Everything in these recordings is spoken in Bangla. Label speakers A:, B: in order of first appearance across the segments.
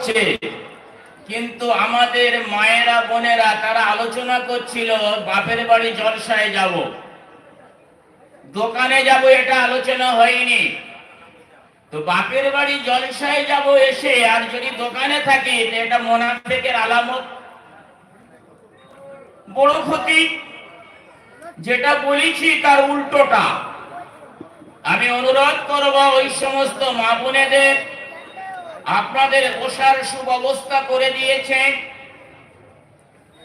A: হচ্ছে। কিন্তু আমাদের মায়েরা, বোনেরা তারা আলোচনা করছিল, বাপের বাড়ি জলসায় যাব। দোকানে যাব এটা আলোচনা হয়নি। তো বাপের বাড়ি জলসায় যাব এসে, আর যদি দোকানে থাকি এটা মোনাফেকের আলামত। বড় ক্ষতি। যেটা বলেছি তার উল্টোটা। আমি অনুরোধ করব ওই সমস্ত মা বোনেদের আপনাদের বসার সুব্যবস্থা করে দিয়েছেন।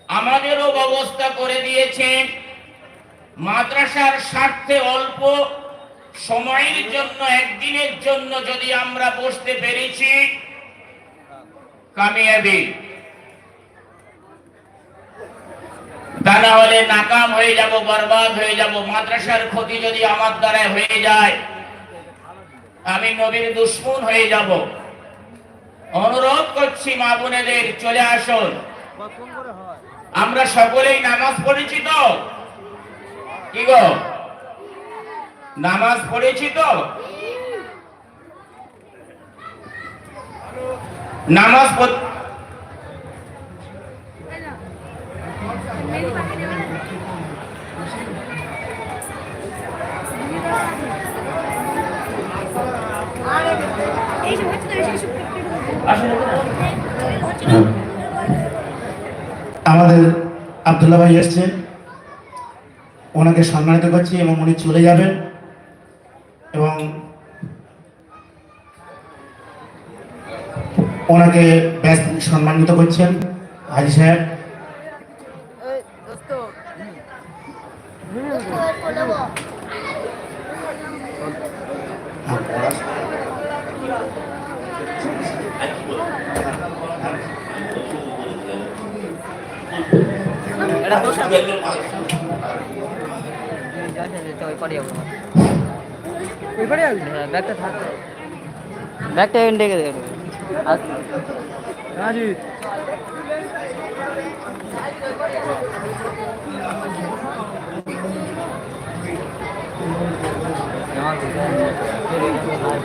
A: আমাদেরও ব্যবস্থা করে দিয়েছেন। মাদ্রাসার স্বার্থে অল্প সময়ের জন্য, একদিনের জন্য যদি আমরা বসতে পেরেছি, কামিয়াবি। তা না হলে নাকাম হয়ে যাব, বরবাদ হয়ে যাব, মাদ্রাসার ক্ষতি যদি আমার দ্বারা হয়ে যায়, আমি নবীর দুশ্মন হয়ে যাব। অনুরোধ করছি মা বোনেদের, চলে আসুন। আমরা সকলেই নামাজ পড়েছি তো? কি গো? নামাজ পড়েছি তো? নামাজ পড়-
B: আমাদের আবদুল্লা ভাই এসছেন। ওনাকে সম্মানিত করছি এবং উনি চলে যাবেন। এবং ওনাকে ব্যাস সম্মানিত করছেন হাজি সাহেব।
C: ব্যাগটা থাকবে ব্যাগটা এখানে ডেকে দেবে আর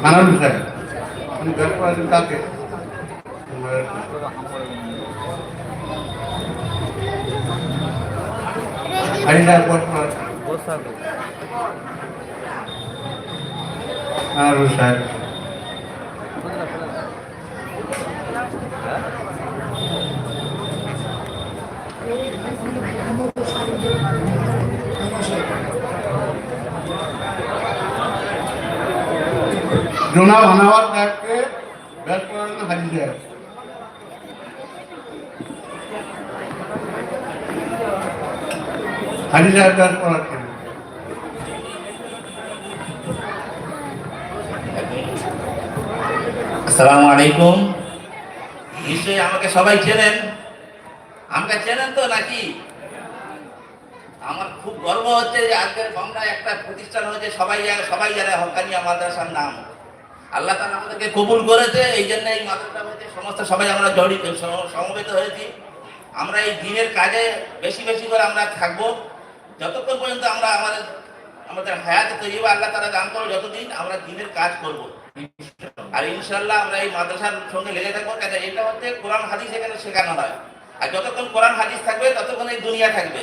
B: আনন্দ সাহেব উনি ব্যাস করেছেন কাকে হাজি সাহেব বস করেছেন আনন্দ সাহেব জোনা বানাওয়ার কাককে ব্যাস করেছেন হাজি সাহেব ব্যাস
A: আসসালামু আলাইকুম। নিশ্চয়ই আমাকে সবাই চেনেন। আমাকে চেনেন তো নাকি? আমার খুব গর্ব হচ্ছে যে আজকের বাংলায় একটা প্রতিষ্ঠান হয়েছে সবাই জানে সবাই জানে হকানিয়া মাদ্রাসার নাম। আল্লাহ তালা আমাদেরকে কবুল করেছে এই জন্য এই মাদ্রাসা হয়েছে সমস্ত সবাই আমরা জড়িত সমবেত হয়েছি। আমরা এই দিনের কাজে বেশি বেশি করে আমরা থাকব। যতক্ষণ পর্যন্ত আমরা আমাদের আমাদের হায়াতে তৈরি আল্লাহ তারা দান করো যতদিন, আমরা দিনের কাজ করব। আর ইনশাল্লাহ আমরা এই মাদ্রাসার সঙ্গে লেগে থাকব, কেন এটা হচ্ছে কোরআন হাদিস এখানে শেখানো হয়। আর যতক্ষণ কোরআন হাদিস থাকবে, ততক্ষণ এই দুনিয়া থাকবে।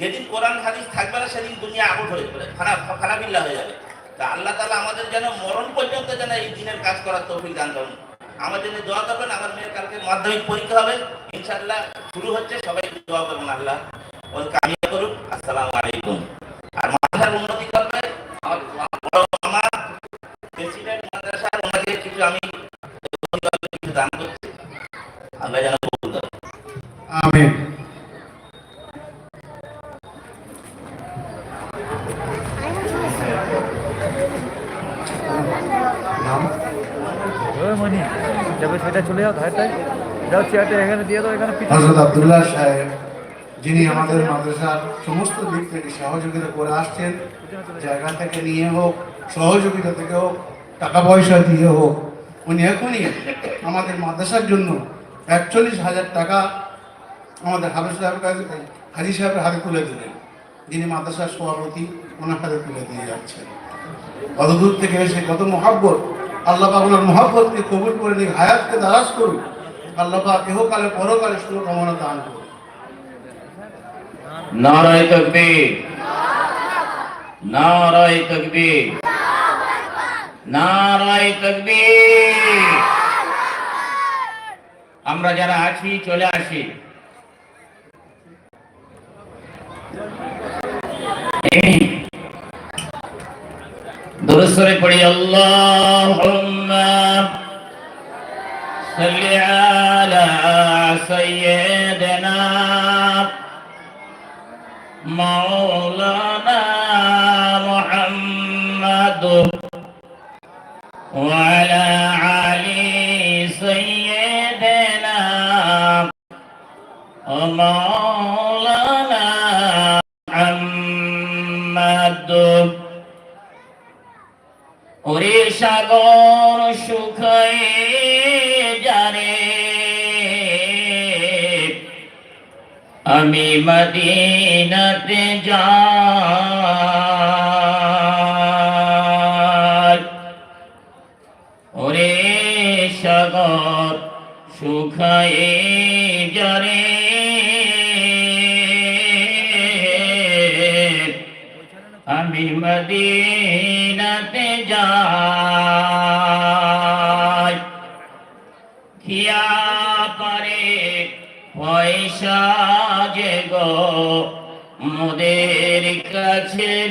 A: যেদিন কোরআন হাদিস থাকবে না, সেদিন দুনিয়া আগুন হয়ে যাবে খানা খানাবিল্লা হয়ে যাবে। তা আল্লাহ তালা আমাদের যেন মরণ পর্যন্ত যেন এই দিনের কাজ করার তৌফিক দান করুন। আমার জন্য দোয়া করবেন, আমার মেয়ের কালকে মাধ্যমিক পরীক্ষা হবে। ইনশাল্লাহ শুরু হচ্ছে, সবাই দোয়া করবেন আল্লাহ। ওই কামিয়া করুক আসসালামু আলাইকুম। আর মাদ্রাসার উন্নতি করবে আমার বড় মামা প্রেসিডেন্ট মাদ্রাসার ওনাকে কিছু আমি কিছু দান করছি। আল্লাহ যেন কবুল করে।
B: আমিন।
D: মনি চলে যাও ধারটায়। যাও চেয়ারটা এখানে দিয়ে দাও এখানে
B: হজরত আবদুল্লাহ সাহেব যিনি আমাদের মাদ্রাসার সমস্ত দিক থেকে সহযোগিতা করে আসছেন, জায়গা থেকে নিয়ে হোক, সহযোগিতা থেকে হোক, টাকা পয়সা দিয়ে হোক, উনি এখনই আমাদের মাদ্রাসার জন্য একচল্লিশ হাজার টাকা আমাদের হাফিজ সাহেবের কাছে, হাজি সাহেবের হাতে তুলে দিলেন। যিনি মাদ্রাসার সভাপতি, ওনার হাতে তুলে দিয়ে যাচ্ছেন। কত দূর থেকে এসে কত মহাব্বত। আল্লাহ পাকুলার মহাব্বতকে কবুল করে নিয়ে হায়াতকে দারাজ করুন আল্লাহ পাক ইহকালে পরকালে শুভকামনা দান করুন
E: নারায় তকবীর। নারায় তকবীর। নারায় তকবীর। আমরা যারা আছি, চলে আসি। দুরুসরে পড়ি, আল্লাহুম্মা সাল্লি আলা সাইয়্যিদিনা সাগর সুখে জানে। আমি মদিনাতে যাই। ওরে সাগর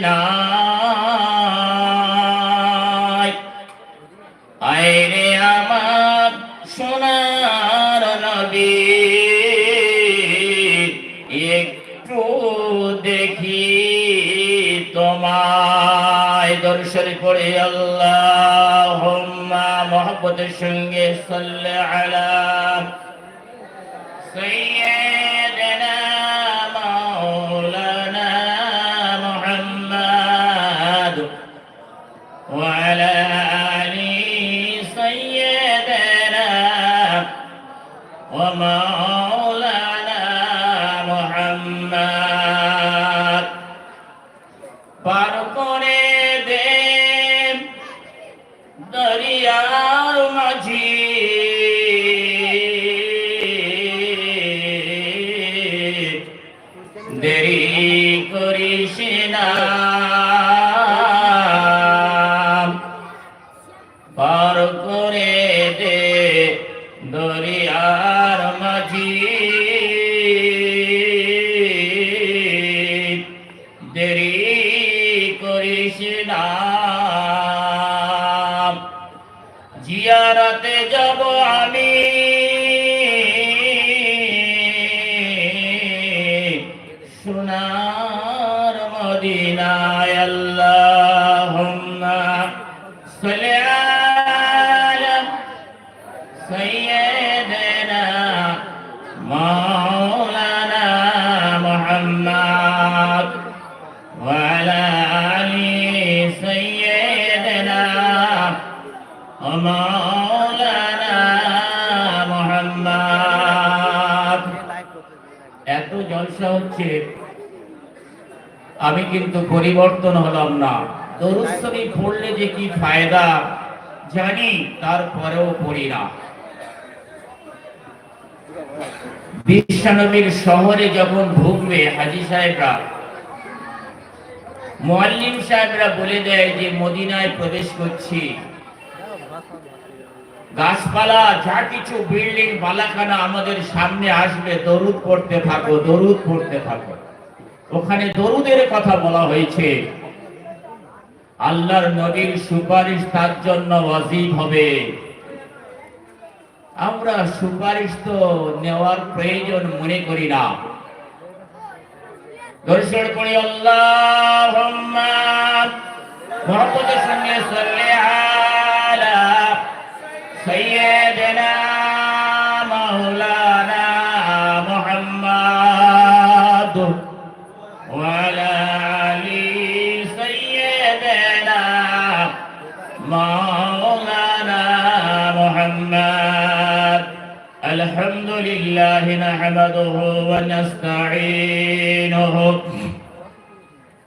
E: নাই। আইরে আমার সোনার নবী, একটু দেখি তোমায়। দর্শনে পড়ে আল্লাহ মহব্বতের সঙ্গে সাল্লাহ আলা এত জলসা হচ্ছে। আমি কিন্তু পরিবর্তন হলাম না। দরুস্তরি পড়লে যে কি ফায়দা? জানি, তারপরেও পড়ি না। বিশ্বানবীর শহরে যখন ভুগবে হাজি সাহেবরা, মোয়াল্লিম সাহেবরা বলে দেয় যে, মদিনায় প্রবেশ করছি। গাছপালা, যা কিছু বিল্ডিং বালাখানা আমাদের সামনে আসবে, দরুদ পড়তে থাকো, দরুদ পড়তে থাকো। ওখানে দরুদের কথা বলা হয়েছে। আল্লাহর নবীর সুপারিশ তার জন্য ওয়াজিব হবে। আমরা সুপারিশ তো নেওয়ার প্রয়োজন মনে করি না। দর্শন করি, আল্লাহুম্মা। মুহাম্মদের সঙ্গে সাল্লি আলা سيدنا مولانا محمد وعلى آل سيدنا مولانا محمد. الحمد لله نحمده ونستعينه.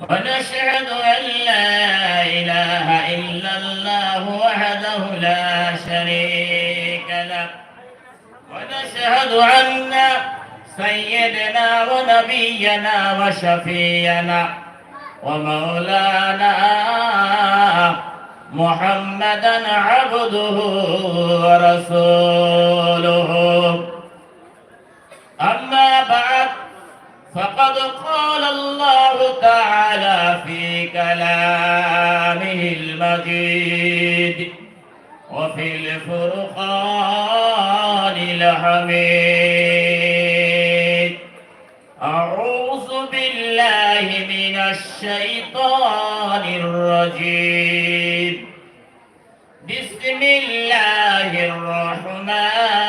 E: ونشهد أن لا إله إلا الله وحده لا شريك له. ونشهد أن سيدنا ونبينا وشفينا ومولانا محمدا عبده ورسوله. أما بعد فقد قال الله تعالى في كلامه المجيد وفي الفرقان الحميد. أعوذ بالله من الشيطان الرجيم. بسم الله الرحمن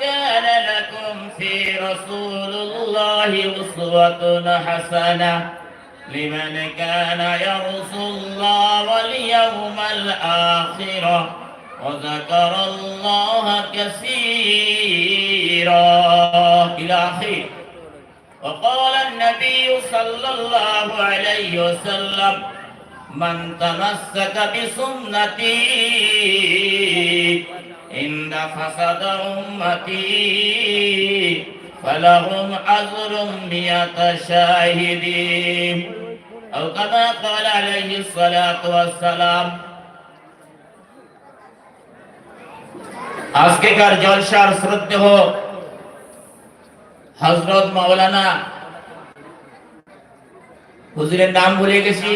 E: كان لكم في رسول الله أسوة حسنة. لمن كان يرجو الله واليوم الآخرة وذكر الله كثيرا. إلى آخره. وقال النبي صلى الله عليه وسلم من تمسك بسنتي إن فسد أمتي فلهم أجر مئة شاهدين أو كما قال عليه الصلاة والسلام আজকেকার জলসার শ্রদ্ধেহ হজরত মাওলানা হুজুরের নাম ভুলে গেছি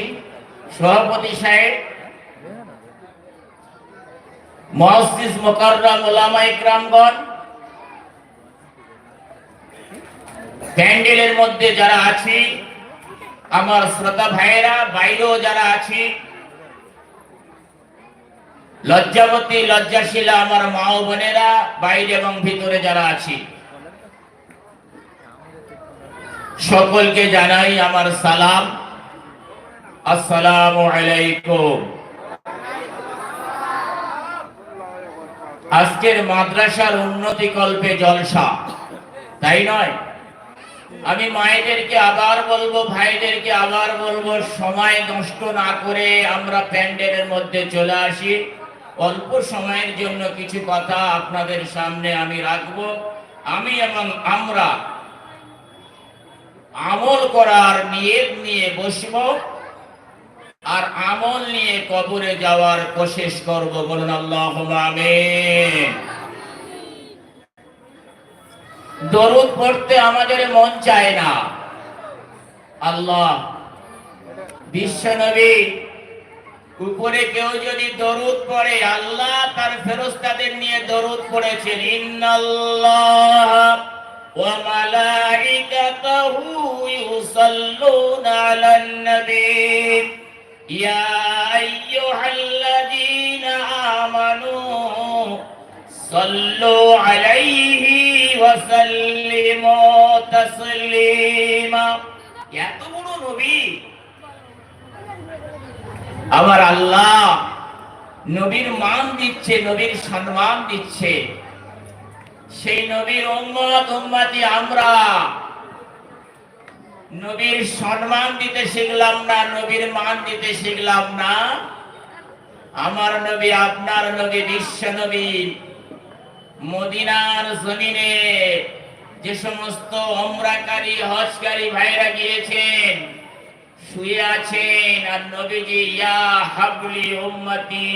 E: সভাপতি সাহেব মসজিদ মোকাররম ওলামা ইকরামগণ। প্যান্ডেলের মধ্যে যারা আছি, আমার শ্রোতা ভাইয়েরা, বাইরেও যারা আছি, লজ্জাবতী, লজ্জাশীলা আমার মা ও বোনেরা, বাইরে এবং ভিতরে যারা আছি। সকলকে জানাই আমার সালাম। আসসালামু আলাইকুম। আজকের মাদ্রাসার উন্নতি কল্পে জলসা। তাই নয়। আমি মায়েদেরকে আবার বলব, ভাইদেরকে আবার বলব, সময় নষ্ট না করে আমরা প্যান্ডেলের মধ্যে চলে আসি। অল্প সময়ের জন্য কিছু কথা আপনাদের সামনে আমি রাখব। আমি এবং আমরা আমল করার নিয়ত নিয়ে বসবো। আর আমল নিয়ে কবরে যাওয়ার কোশিশ করব, বলুন আল্লাহ দরুদ পড়তে আমাদের মন চায় না। আল্লাহ, বিশ্বনবী, উপরে কেউ যদি দরুদ পড়ে, আল্লাহ তার ফেরস্তাদের নিয়ে দরুদ পড়েছেন। ইন্নাল্লাহ ওয়া মালাইকাতাহু ইউসাল্লুনা আলান ইয়া আইয়ুহাল্লাযীনা আমানু সাল্লু আলাইহি ওয়া সাল্লিমু তাসলিমা। এত বড় নবী? আমার আল্লাহ নবীর মান দিচ্ছে, নবীর সম্মান দিচ্ছে। সেই নবীর উম্মতি আমরা নবীর সম্মান দিতে শিখলাম না, নবীর মান দিতে শিখলাম না। আমার নবী, আপনার নবী, বিশ্ব নবী। মদিনার জমিনে যে সমস্ত অমরাকারী, হজকারী ভাইরা গিয়েছেন, শুয়ে আছেন, আর নবীজি, ইয়া হাবলি উম্মতি,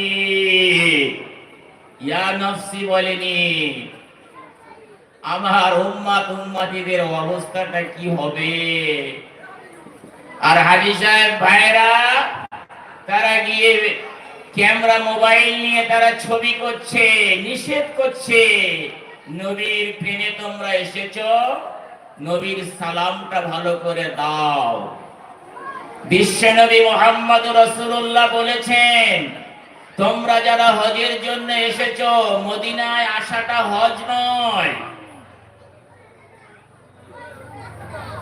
E: ইয়া নফসি বলেনি। আমার উম্মাত উম্মাতিদের অবস্থাটা কি হবে? আর হাজি সাহেব ভাইরা তারা গিয়ে ক্যামেরা, মোবাইল নিয়ে তারা ছবি করছে, নিষেধ করছে। নবীর প্রেমে তোমরা এসেছ, নবীর সালামটা ভালো করে দাও। বিশ্বনবী মোহাম্মদ রসুল্লাহ বলেছেন, তোমরা যারা হজের জন্য এসেছ, মদিনায় আসাটা হজ নয়।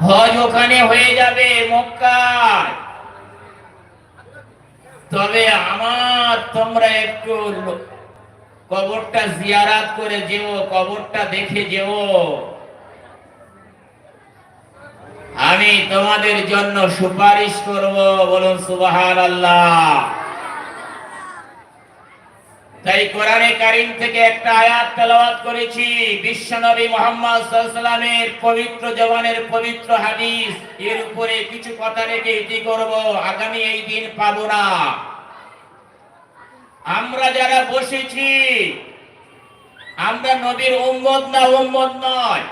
E: হজ ওখানে হয়ে যাবে মক্কায়। তবে আমার, তোমরা একটু কবরটা জিয়ারাত করে যেও, কবরটা দেখে যেও। আমি তোমাদের জন্য সুপারিশ করব, বলুন সুবাহান আল্লাহ তাই কোরআনে কারিম থেকে একটা আয়াত তেলাওয়াত করেছি। বিশ্বনবী মোহাম্মদ সাল্লামের পবিত্র জবানের পবিত্র হাদিস। এর উপরে কিছু কথা রেখে ইতি করব। আগামী এই দিন পাবো না। আমরা যারা বসেছি, আমরা নবীর উম্মত না উম্মত নয়।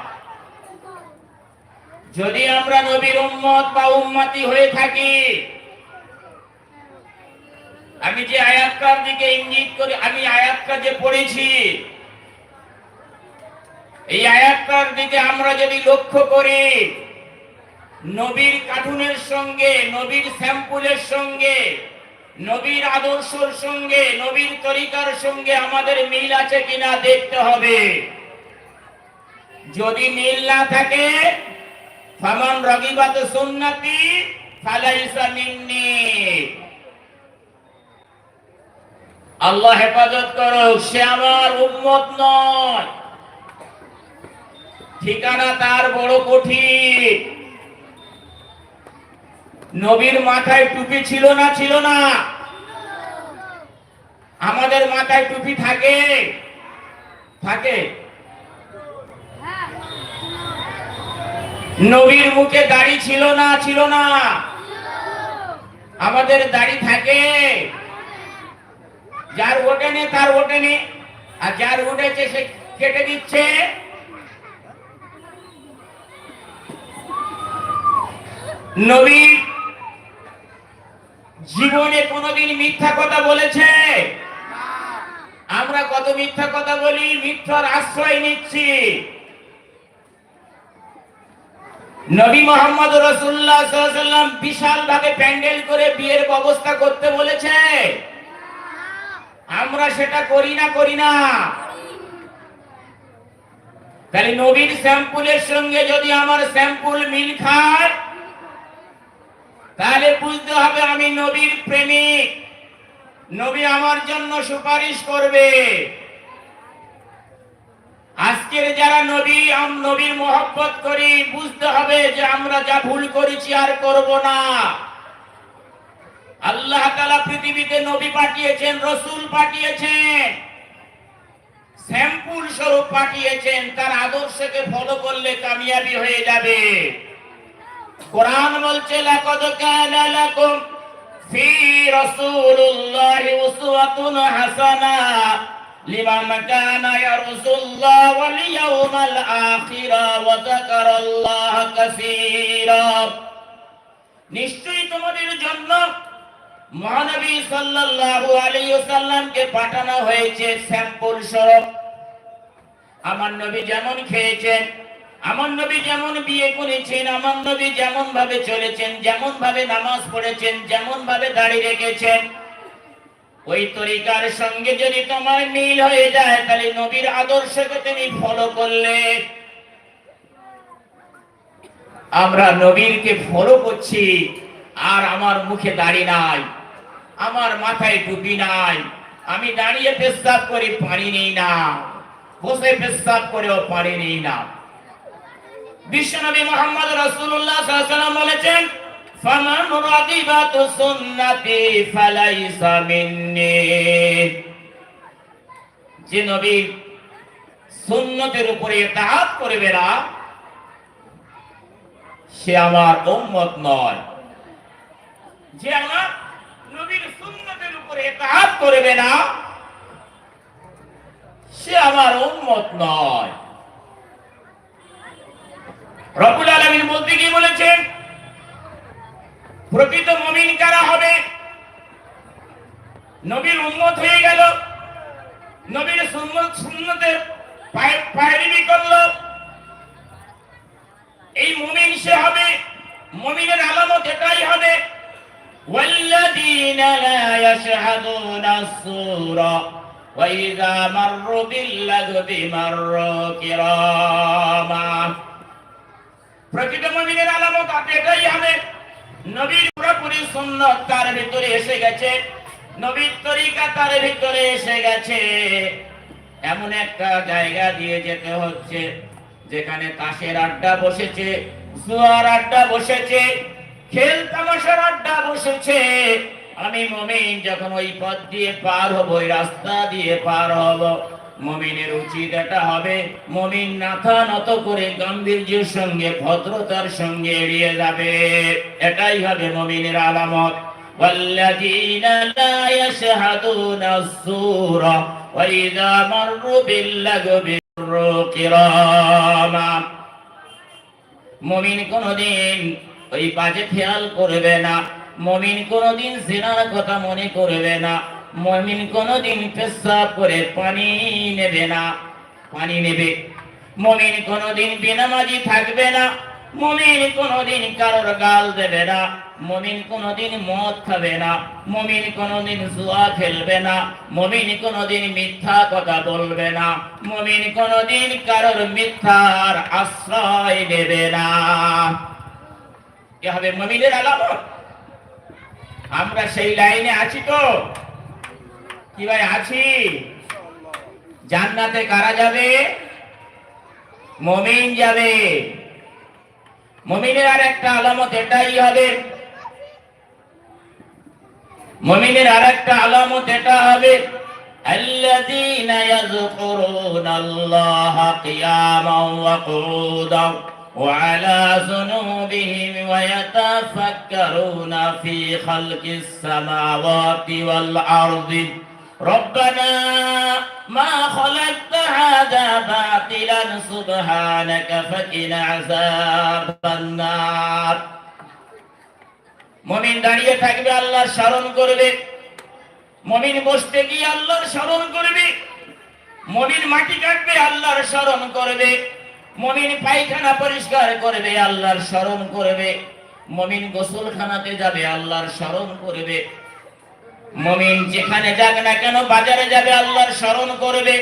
E: যদি আমরা নবীর উম্মত বা উম্মতি হয়ে থাকি আমি যে আয়াতটার দিকে ইঙ্গিত করে, আমি আয়াতটা যে পড়েছি। এই আয়াতটার দিকে আমরা যদি লক্ষ্য করি, নবীর কার্টুনের সঙ্গে, নবীর স্যাম্পুলের সঙ্গে, নবীর আদর্শর সঙ্গে, নবীর তরিকার সঙ্গে আমাদের মিল আছে কিনা দেখতে হবে। যদি মিল না থাকে, ফামান রগিবাত সুন্নতি, ফালাইসা মিন্নি। আল্লাহ হেফাজত করো সে আমার উম্মত নয়। ঠিকানা তার বড় কঠিন। নবীর মাথায় টুপি ছিল না ছিল না। আমাদের মাথায় টুপি থাকে। থাকে। নবীর মুখে দাড়ি ছিল না ছিল না। আমাদের দাড়ি থাকে। যার ওঠেনি তার ওঠেনি আর যার উঠেছে সে কেটে দিচ্ছে। নবীর জীবনে কোনোদিন মিথ্যা কথা বলেছে? আমরা কত মিথ্যা কথা বলি, মিথ্যার আশ্রয় নিচ্ছি। নবী মোহাম্মদ রসুল্লাহ বিশাল ভাবে প্যান্ডেল করে বিয়ের ব্যবস্থা করতে বলেছে। আমরা সেটা করি না করি না। তাহলে নবীর স্যাম্পুলের সঙ্গে যদি আমার স্যাম্পুল মিল খায়, তাহলে বুঝতে হবে আমি নবীর প্রেমিক। নবী আমার জন্য সুপারিশ করবে। আজকের যারা নবী, আম নবীর মোহব্বত করি, বুঝতে হবে যে আমরা যা ভুল করেছি আর করব না। আল্লাহ তাআলা পৃথিবীতে নবী পাঠিয়েছেন, রসুল পাঠিয়েছেন, স্যাম্পুল স্বরূপ পাঠিয়েছেন, তার আদর্শকে ফলো করলে কামিয়াবি হয়ে যাবে। কোরআন বলছে নিশ্চয়ই তোমাদের জন্য মহানবী সাল্লাল্লাহু আলাইহি ওয়াসাল্লামকে পাঠানো হয়েছে স্যাম্পল স্বরূপ। আমার নবী যেমন খেয়েছেন, আমার নবী যেমন বিয়ে করেছেন, আমার নবী যেমন ভাবে চলেছেন যেমন ভাবে নামাজ পড়েছেন যেমন ভাবে দাড়ি রেখেছেন, ওই তরিকার সঙ্গে যদি তোমার মিল হয়ে যায়, তাহলে নবীর আদর্শকে তুমি ফলো করলে। আমরা নবীরকে ফলো করছি, আর আমার মুখে দাড়ি নাই। আমার মাথায় টুপি নাই। আমি দাঁড়িয়ে পেশাব করে, পানি নেই না। বসে পেশাব করেও পানি নেই না। বিশ্বনবী মোহাম্মদ রাসূলুল্লাহ সাল্লাল্লাহু আলাইহি ওয়াসাল্লাম বলেছেন, ফামান রাদিবাতু সুন্নতি ফালাইসা মিন্নি। যে নবী সুন্নতের উপরে ইতাআত করবে না, সে আমার উম্মত নয়। যে আমার নবীর সুন্নতের উপরে ইতাআত করবে না, সে আমার উম্মত নয়। রব্বুল আলামিন বলতে কি বলেছেন, প্রকৃত মুমিন কারা হবে? নবীর উম্মত হয়ে গেল, নবীর সুন্নত, সুন্নতের পায়ে- পায়রিবি করল। এই মুমিন সে হবে, মুমিনের আলামত এটাই হবে والذين لا يشهدون السور وإذا مروا باللغو مروا كراما প্রকৃত মুমিনের আলামত আপনি এটাই হবে নবীর পুরোপুরি সুন্নত তার ভিতরে এসে গেছে নবীর তরিকা তার ভিতরে এসে গেছে এমন একটা জায়গা দিয়ে যেতে হচ্ছে যেখানে তাসের আড্ডা বসেছে জুয়ার আড্ডা বসেছে খেল তামাশার আড্ডা বসেছে আমি মমিন যখন ওই পথ দিয়ে পার হব ওই রাস্তা দিয়ে পার হব মমিনের উচিত এটা হবে মমিন মাথা নত করে গাম্ভীর্যের সঙ্গে ভদ্রতার সঙ্গে এড়িয়ে যাবে এটাই হবে মমিনের আলামত والذين لا يشهدون الزور وإذا مروا باللغو مروا كراما মমিন কোনদিন ওই বাজে খেয়াল করবে না। মমিন কোনদিন জিনার কথা মনে করবে না। মমিন কোনদিন পেশাব করে পানি নেবে না। পানি নেবে। মমিন কোনদিন বেনামাজি থাকবে না। মমিন কোনদিন কারোর গাল দেবে না। মমিন কোনদিন মদ খাবে না। মমিন কোনদিন জুয়া খেলবে না। মমিন কোনদিন মিথ্যা কথা বলবে না। মমিন কোনদিন কারোর মিথ্যার আশ্রয় দেবে না। এ হবে মমিনের আলামত আমরা সেই লাইনে আছি তো কি ভাই আছি জান্নাতে কারা যাবে মমিন যাবে মমিনের আর একটা আলামত এটাই হবে মমিনের আর একটা আলামত এটা হবে الذين يذكرون الله قياما وقعودا وعلى جنوبهم ويتفكرون في خلق السماوات والأرض ربنا ما خلقت هذا باطلا سبحانك فقنا عذاب النار মমিন দাঁড়িয়ে থাকবে আল্লাহর স্মরণ করবে মমিন বসতে গিয়ে আল্লাহর স্মরণ করবে মমিন মাটি কাটবে আল্লাহর স্মরণ করবে মমিন পায়খানা পরিষ্কার করবে, আল্লাহর স্মরণ করবে। মমিন গোসলখানাতে যাবে, আল্লাহর স্মরণ করবে। মমিন যেখানে যাক না কেন বাজারে যাবে, আল্লাহর স্মরণ করবে।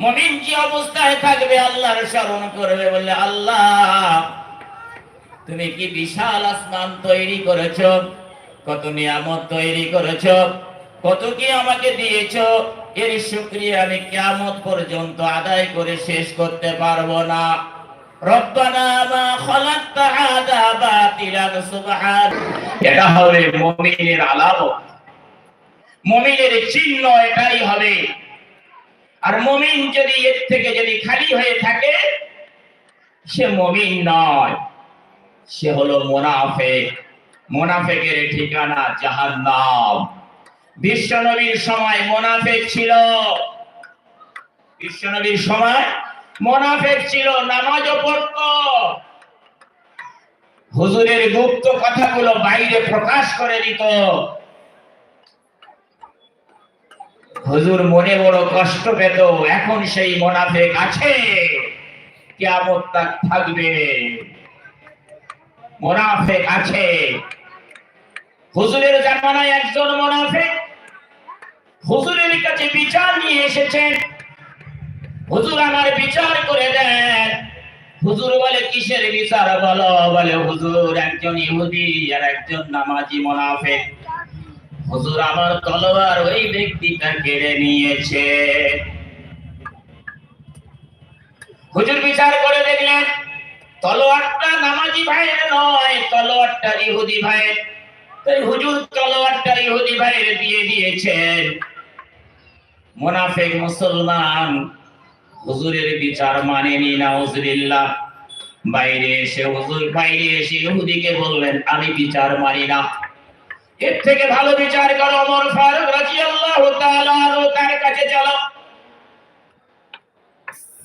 E: মমিন যে অবস্থায় থাকবে, আল্লাহর স্মরণ করবে বলে আল্লাহ, তুমি কি বিশাল আসমান তৈরি করেছ? কত নিয়ামত তৈরি করেছ? কত কি আমাকে দিয়েছ? এর শুক্রিয়া আমি কিয়ামত পর্যন্ত আদায় করে শেষ করতে পারব না। এটা হবে আলামত। চিহ্ন এটাই হবে। আর মুমিন যদি এর থেকে যদি খালি হয়ে থাকে, সে মুমিন নয়। সে হলো মোনাফেক। মোনাফেকের ঠিকানা জাহান্নাম। বিশ্বনবীর সময় মোনাফেক ছিল। বিশ্বনবীর সময় মোনাফেক ছিল, নামাজও পড়ত। হুজুরের গুপ্ত কথাগুলো বাইরে প্রকাশ করে দিত। হুজুর মনে বড় কষ্ট পেত, এখন সেই মোনাফেক আছে কেমন থাকবে। মোনাফেক আছে। হুজুরের জামানায় একজন মোনাফেক হুজুরের কাছে বিচার নিয়ে এসেছেন। হুজুর আমার বিচার করে দেন। হুজুর বলে, কিসের বিচার বলো? বলে, হুজুর একজন ইহুদি আর একজন নামাজি মোনাফেক। হুজুর আমার তলোয়ার ওই ব্যক্তিটা কেড়ে নিয়েছে। হুজুর বিচার করে দেখলেন, তলোয়ারটা নামাজি ভাইয়ের নয়, তলোয়ারটা ইহুদি ভাইয়ের। তাই হুজুর তলোয়ারটা ইহুদি ভাইয়ের দিয়ে দিয়েছেন। মুনাফিক মুসলমান, হুজুরের বিচার মানেনি হুজুরিল্লাহ বাইরে এসে হুজুর, বাইরে এসে ইহুদিকে বললেন, আমি বিচার মানি না। এর থেকে ভালো বিচার করো, ওমর ফারুক রাদিয়াল্লাহু তাআলা তার কাছে চলো